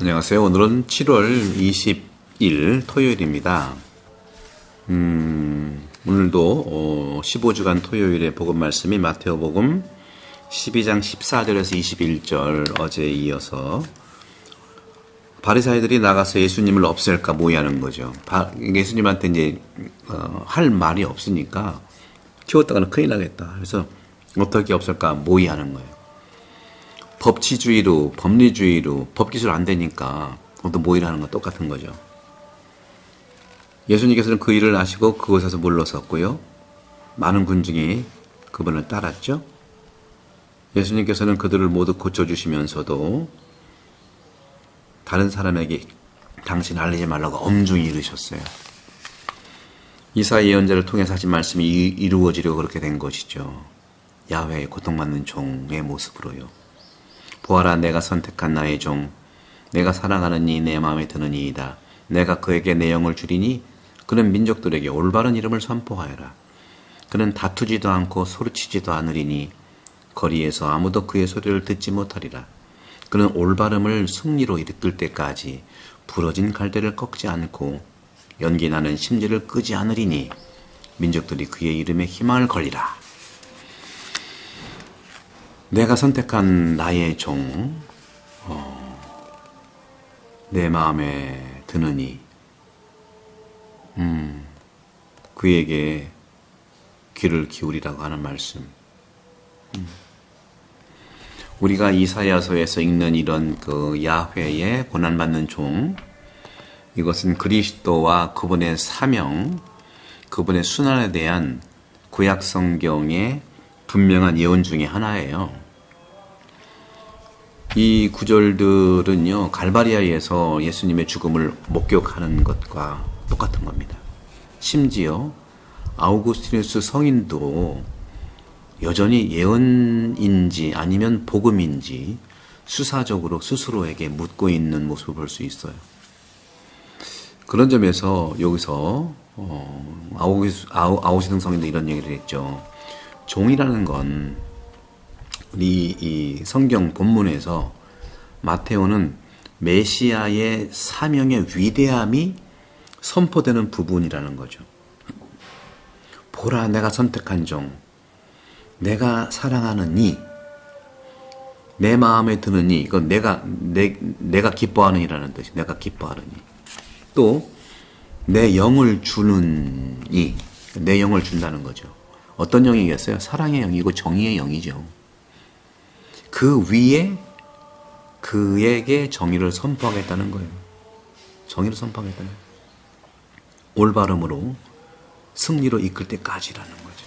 안녕하세요. 오늘은 7월 20일 토요일입니다. 음, 오늘도 어, 15주간 토요일의 복음 말씀이 마테오 복음 12장 14절에서 21절 어제에 이어서 바리사이들이 나가서 예수님을 없앨까 모의하는 거죠. 바, 예수님한테 이제 어, 할 말이 없으니까 키웠다가는 큰일 나겠다. 그래서 어떻게 없을까 모의하는 거예요. 법치주의로 법리주의로 법기술 안 되니까 또 모의를 건 똑같은 거죠. 예수님께서는 그 일을 아시고 그곳에서 물러섰고요. 많은 군중이 그분을 따랐죠. 예수님께서는 그들을 모두 고쳐주시면서도 다른 사람에게 당신 알리지 말라고 엄중히 이르셨어요. 이사 예언자를 통해서 하신 말씀이 이루어지려고 그렇게 된 것이죠. 야훼의 고통받는 종의 모습으로요. 보아라 내가 선택한 나의 종 내가 사랑하는 이 내 마음에 드는 이이다. 내가 그에게 내 영을 주리니 그는 민족들에게 올바른 이름을 선포하여라. 그는 다투지도 않고 소리치지도 않으리니 거리에서 아무도 그의 소리를 듣지 못하리라. 그는 올바름을 승리로 이끌 때까지 부러진 갈대를 꺾지 않고 연기 나는 심지를 끄지 않으리니 민족들이 그의 이름에 희망을 걸리라. 내가 선택한 나의 종, 어, 내 마음에 드느니, 음, 그에게 귀를 기울이라고 하는 말씀. 음. 우리가 이사야서에서 읽는 이런 그 야훼의 고난받는 종, 이것은 그리스도와 그분의 사명, 그분의 순환에 대한 구약 성경의 분명한 예언 중의 하나예요. 이 구절들은요, 갈바리아에서 예수님의 죽음을 목격하는 것과 똑같은 겁니다. 심지어 아우구스티누스 성인도 여전히 예언인지 아니면 복음인지 수사적으로 스스로에게 묻고 있는 모습을 볼 수 있어요. 그런 점에서 여기서 어, 아우구스, 아우, 아우시등 성인도 이런 얘기를 했죠. 종이라는 건 우리 이 성경 본문에서 마테오는 메시아의 사명의 위대함이 선포되는 부분이라는 거죠. 보라, 내가 선택한 종, 내가 사랑하는 이, 내 마음에 드는 이, 이건 내가, 내, 내가 기뻐하는 이라는 뜻이, 내가 기뻐하는 이. 또, 내 영을 주는 이, 내 영을 준다는 거죠. 어떤 영이겠어요? 사랑의 영이고 정의의 영이죠. 그 위에 그에게 정의를 선포하겠다는 거예요. 정의를 선포하겠다는 거예요. 올바름으로 승리로 이끌 때까지라는 거죠.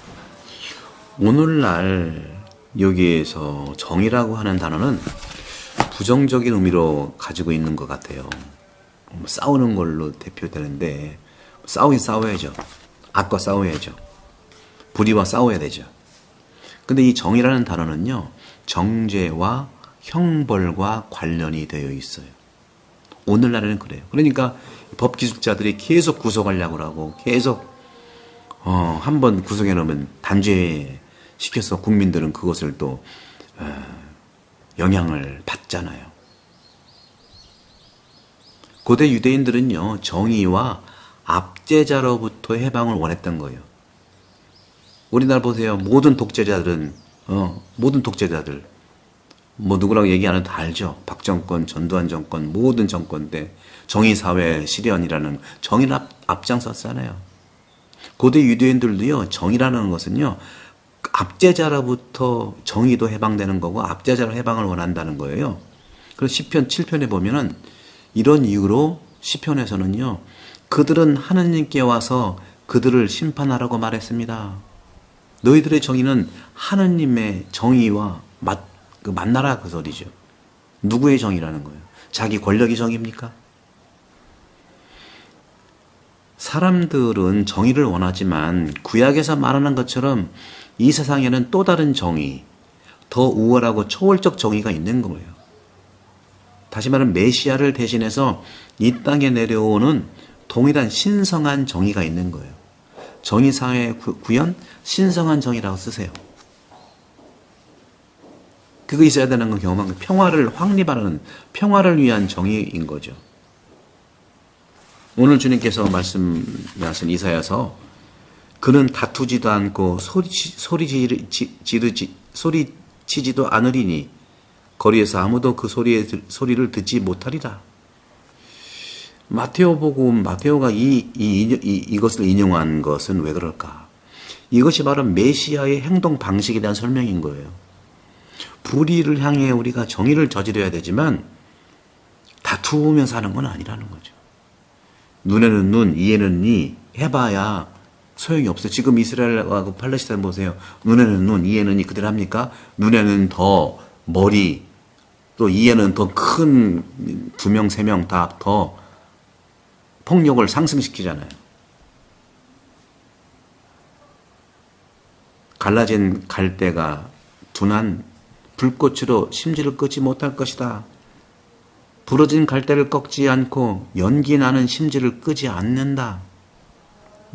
오늘날 여기에서 정의라고 하는 단어는 부정적인 의미로 가지고 있는 것 같아요. 뭐 싸우는 걸로 대표되는데 싸우긴 싸워야죠. 악과 싸워야죠. 불의와 싸워야 되죠. 근데 이 정의라는 단어는요, 정죄와 형벌과 관련이 되어 있어요. 오늘날에는 그래요. 그러니까 법 기술자들이 계속 구속하려고 하고 계속 어, 한번 구속해 놓으면 단죄 시켜서 국민들은 그것을 또 어, 영향을 받잖아요. 고대 유대인들은요 정의와 압제자로부터 해방을 원했던 거예요. 우리나라 보세요. 모든 독재자들은 어, 모든 독재자들 뭐 누구라고 얘기 안 해도 다 알죠. 박정권, 전두환 정권, 모든 정권대 정의사회 실현이라는 정의를 앞, 앞장섰잖아요. 고대 유대인들도요. 정의라는 것은요. 압제자로부터 정의도 해방되는 거고 압제자로 해방을 원한다는 거예요. 그래서 시편 7편에 보면은 이런 이유로 시편에서는요. 그들은 하느님께 와서 그들을 심판하라고 말했습니다. 너희들의 정의는 하느님의 정의와 맞, 그 만나라 그 소리죠. 누구의 정의라는 거예요? 자기 권력의 정의입니까? 사람들은 정의를 원하지만 구약에서 말하는 것처럼 이 세상에는 또 다른 정의, 더 우월하고 초월적 정의가 있는 거예요. 다시 말하면 메시아를 대신해서 이 땅에 내려오는 동일한 신성한 정의가 있는 거예요. 정의사회 구현 신성한 정의라고 쓰세요. 그거 있어야 되는 건 경험한 평화를 확립하는 평화를 위한 정의인 거죠. 오늘 주님께서 말씀하신 이사야서 그는 다투지도 않고 소리, 소리 지르지 소리 치지도 않으리니 거리에서 아무도 그 소리에 소리를 듣지 못하리라. 마테오 복음 마테오가 이, 이, 이, 이것을 인용한 것은 왜 그럴까? 이것이 바로 메시아의 행동 방식에 대한 설명인 거예요. 불의를 향해 우리가 정의를 저지려야 되지만 다투면서 하는 건 아니라는 거죠. 눈에는 눈, 이에는 이 해봐야 소용이 없어요. 지금 이스라엘하고 팔레스타인 보세요. 눈에는 눈, 이에는 이 그대로 합니까? 눈에는 더 머리, 또 이에는 더 큰 두 명, 세 명 다 더 폭력을 상승시키잖아요. 갈라진 갈대가 둔한 불꽃으로 심지를 끄지 못할 것이다. 부러진 갈대를 꺾지 않고 연기 나는 심지를 끄지 않는다.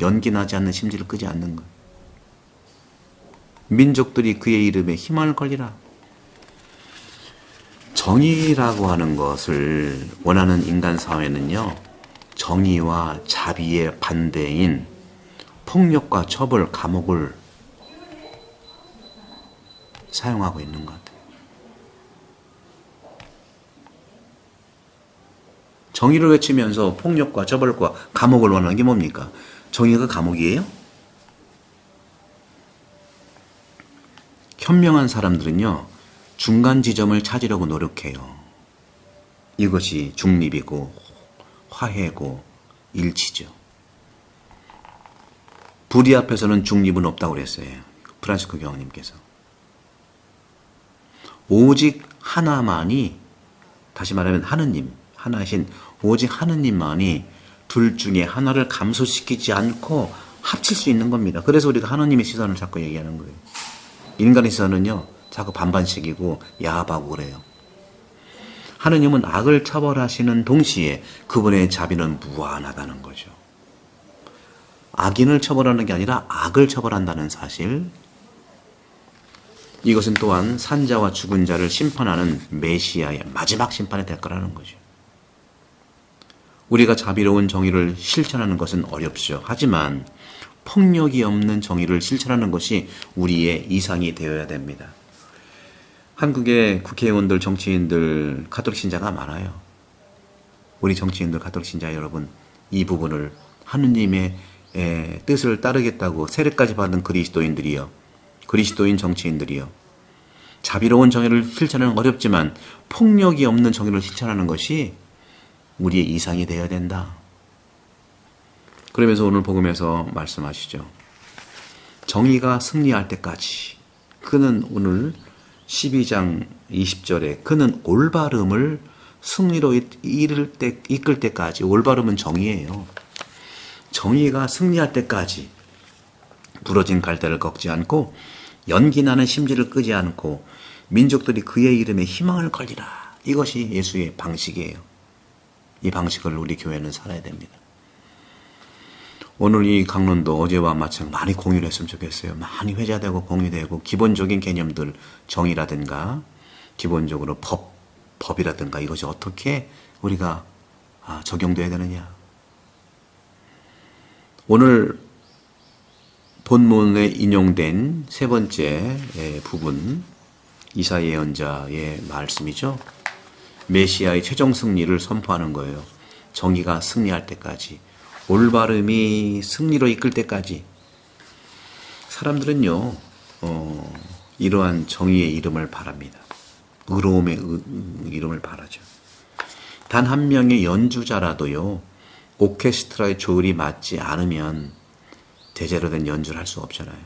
연기 나지 않는 심지를 끄지 않는 것. 민족들이 그의 이름에 희망을 걸리라. 정의라고 하는 것을 원하는 인간 사회는요, 정의와 자비의 반대인 폭력과 처벌, 감옥을 사용하고 있는 것 같아요. 정의를 외치면서 폭력과 처벌과 감옥을 원하는 게 뭡니까? 정의가 감옥이에요? 현명한 사람들은요, 중간 지점을 찾으려고 노력해요. 이것이 중립이고, 화해고, 일치죠. 불의 앞에서는 중립은 없다고 그랬어요. 프란시코 교황님께서. 오직 하나만이, 다시 말하면 하느님, 하나신 오직 하느님만이 둘 중에 하나를 감소시키지 않고 합칠 수 있는 겁니다. 그래서 우리가 하나님의 시선을 자꾸 얘기하는 거예요. 인간의 시선은요, 자꾸 반반씩이고 야합하고 그래요. 하느님은 악을 처벌하시는 동시에 그분의 자비는 무한하다는 거죠. 악인을 처벌하는 게 아니라 악을 처벌한다는 사실. 이것은 또한 산자와 죽은 자를 심판하는 메시아의 마지막 심판이 될 거라는 거죠. 우리가 자비로운 정의를 실천하는 것은 어렵죠. 하지만 폭력이 없는 정의를 실천하는 것이 우리의 이상이 되어야 됩니다. 한국의 국회의원들, 정치인들, 카톨릭 신자가 많아요. 우리 정치인들, 카톨릭 신자 여러분, 이 부분을 하느님의 뜻을 따르겠다고 세례까지 받은 그리스도인들이요. 그리스도인 정치인들이요. 자비로운 정의를 실천하는 어렵지만 폭력이 없는 정의를 실천하는 것이 우리의 이상이 되어야 된다. 그러면서 오늘 복음에서 말씀하시죠. 정의가 승리할 때까지 그는 오늘 12장 20절에 그는 올바름을 승리로 이를 때, 이끌 때까지 올바름은 정의예요. 정의가 승리할 때까지 부러진 갈대를 꺾지 않고 연기 나는 심지를 끄지 않고 민족들이 그의 이름에 희망을 걸리라. 이것이 예수의 방식이에요. 이 방식을 우리 교회는 살아야 됩니다. 오늘 이 강론도 어제와 마찬가지 많이 공유를 했으면 좋겠어요. 많이 회자되고 공유되고 기본적인 개념들 정의라든가 기본적으로 법, 법이라든가 이것이 어떻게 우리가 아, 적용돼야 되느냐. 오늘 본문에 인용된 세 번째 부분 이사 예언자의 말씀이죠. 메시아의 최종 승리를 선포하는 거예요. 정의가 승리할 때까지. 올바름이 승리로 이끌 때까지. 사람들은요, 어, 이러한 정의의 이름을 바랍니다. 의로움의 의, 이름을 바라죠. 단 한 명의 연주자라도요, 오케스트라의 조율이 맞지 않으면 제대로 된 연주를 할 수 없잖아요.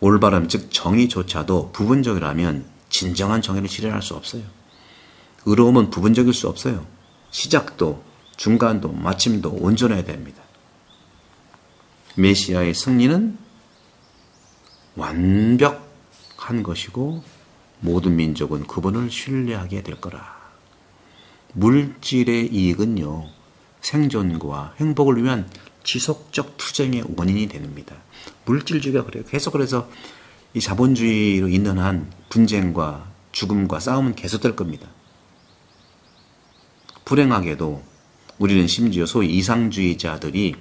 올바름, 즉 정의조차도 부분적이라면 진정한 정의를 실현할 수 없어요. 의로움은 부분적일 수 없어요. 시작도, 중간도, 마침도 온전해야 됩니다. 메시아의 승리는 완벽한 것이고 모든 민족은 그분을 신뢰하게 될 거라. 물질의 이익은요, 생존과 행복을 위한 지속적 투쟁의 원인이 됩니다. 물질주의가 그래요. 계속 그래서 이 자본주의로 있는 한 분쟁과 죽음과 싸움은 계속될 겁니다. 불행하게도 우리는 심지어 소위 이상주의자들이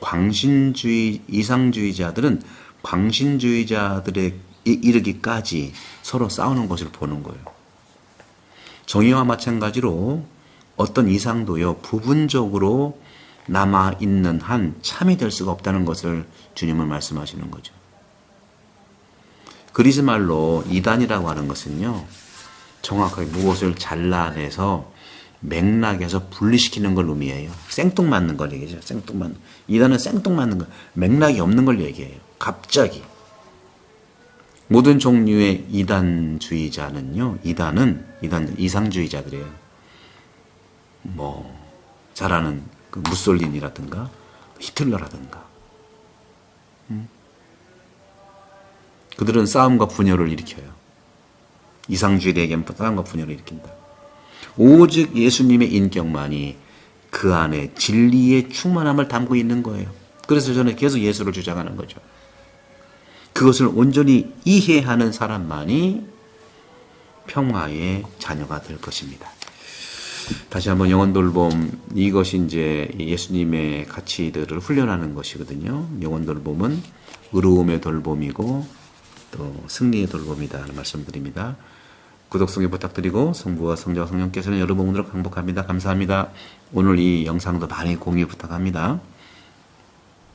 광신주의 이상주의자들은 광신주의자들에 이르기까지 서로 싸우는 것을 보는 거예요. 정의와 마찬가지로 어떤 이상도요 부분적으로 남아 있는 한 참이 될 수가 없다는 것을 주님은 말씀하시는 거죠. 그리스 말로 이단이라고 하는 것은요 정확하게 무엇을 잘라내서 맥락에서 분리시키는 걸 의미해요. 생뚱맞는 걸 얘기죠. 생뚱맞는. 이단은 생뚱맞는 거. 맥락이 없는 걸 얘기해요. 갑자기. 모든 종류의 이단주의자는요. 이단은 이단 이상주의자들이에요. 뭐 잘하는 그 무솔린이라든가 히틀러라든가. 음? 그들은 싸움과 분열을 일으켜요. 이상주의에게는 싸움과 분열을 일으킨다. 오직 예수님의 인격만이 그 안에 진리의 충만함을 담고 있는 거예요. 그래서 저는 계속 예수를 주장하는 거죠. 그것을 온전히 이해하는 사람만이 평화의 자녀가 될 것입니다. 다시 한번 영혼 돌봄 이것이 이제 예수님의 가치들을 훈련하는 것이거든요. 영혼 돌봄은 의로움의 돌봄이고 또 승리의 돌봄이다 하는 말씀드립니다. 구독, 성의 부탁드리고 성부와 성자와 성령께서는 여러분 오늘 행복합니다. 감사합니다. 오늘 이 영상도 많이 공유 부탁합니다.